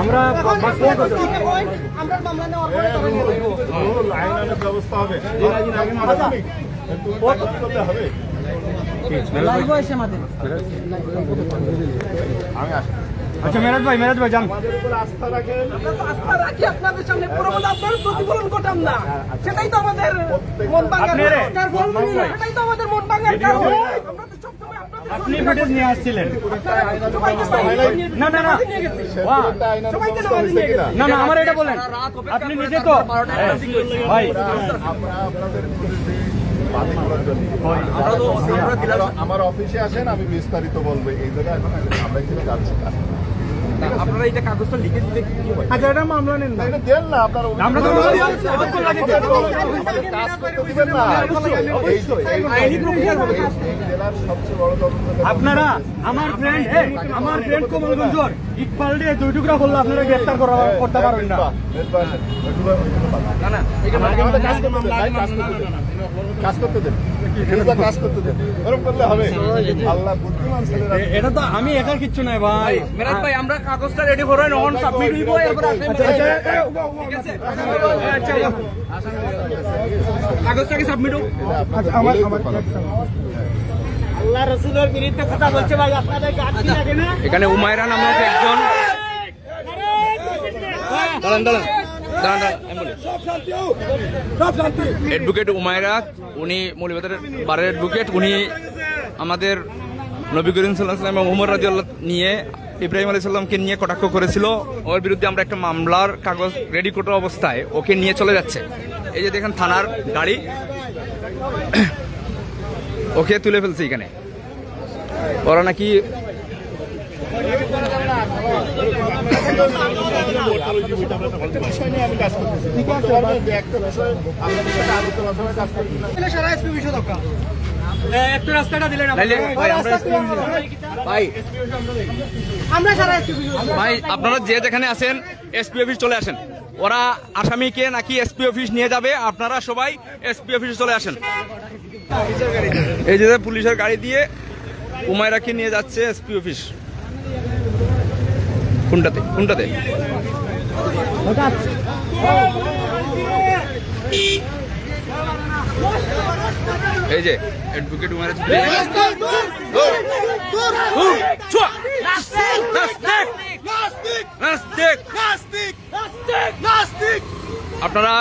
আমরা এখন বাঁচিয়ে করতে ঠিক আমরা মামলা নেওয়ার পরে তারা লাইন আনার ব্যবস্থা হবে একটু কাগজ করলে হবে আমি আসি আচ্ছা মেরাজ ভাই মেরাজ ভাই যান। আস্থা রাখেন আস্থা রাখি আপনাদের সামনে। পুরোপুরি আপনার প্রতিফলন ঘটান না। সেটাই তো আমাদের মন ভাঙার আপনি রে, কারণ। সেটাই তো আমাদের মন ভাঙার আপনি ফুটেজ নিয়ে আসছিলেন না না না না না আমার এটা বলেন আপনি নিজে তো হ্যাঁ, ভাই আমরা অফিসে আসেন আমি বিস্তারিত বলব এই জায়গায় আমরা কিন্তু যাচ্ছি আপনারা এটা কাগজটা লিখে দিলে কি হয়? আচ্ছা এটা মামলা নেন না, এটা দেন না আপনার আমরা তো অবশ্যই লাগে দেন। কাজ করতে দিবেন না। এই এই- এই জেলার সবচেয়ে বড় তদন্ত আপনারা আমার ফ্রেন্ড আমার ফ্রেন্ড কমলগঞ্জর ইকবাল দিয়ে দুই টুকরা করলে আপনারা গ্রেফতার করা করতে পারবেন না না না কাজ করতে দেন কাজ করতে দেন কাজ করতে দেন এটা কাজ করতে দেন এরকম করলে হবে আল্লাহ বুদ্ধিমান ছেলেরা এটা তো আমি একার কিচ্ছু নাই ভাই মেরাজ ভাই আমরা কাগজটা রেডি করে নন সাবমিট হইব এরপর আচ্ছা, আচ্ছা, এ, এ, উগো, আচ্ছা, উগো। কাগজটাকে সাবমিট হোক আচ্ছা, আমার আমার এখানে উমায়রা নামক একজন দাঁড়ান দাঁড়ান। অ্যাডভোকেট উমায়রা উনি মৌলিবাদের বারের অ্যাডভোকেট উনি আমাদের নবী করিম সাল্লাহ সাল্লাম এবং উমর রাজি আল্লাহ নিয়ে ইব্রাহিম আলী সাল্লামকে নিয়ে কটাক্ষ করেছিল ওর বিরুদ্ধে আমরা একটা মামলার কাগজ রেডি করার অবস্থায় ওকে নিয়ে চলে যাচ্ছে এই যে দেখেন থানার গাড়ি ওকে তুলে ফেলছে এখানে। ওরা নাকি ভাই আপনারা যে যেখানে আছেন এসপি অফিস চলে আসেন। ওরা আসামিকে নাকি এসপি অফিস নিয়ে যাবে আপনারা সবাই এসপি অফিসে চলে আসেন। এই যে পুলিশের গাড়ি দিয়ে উমায়রাকে নিয়ে যাচ্ছে এসপি অফিস। কোনটাতে? কোনটাতে? এই যে অ্যাডভোকেট নাস্তিক। আপনারা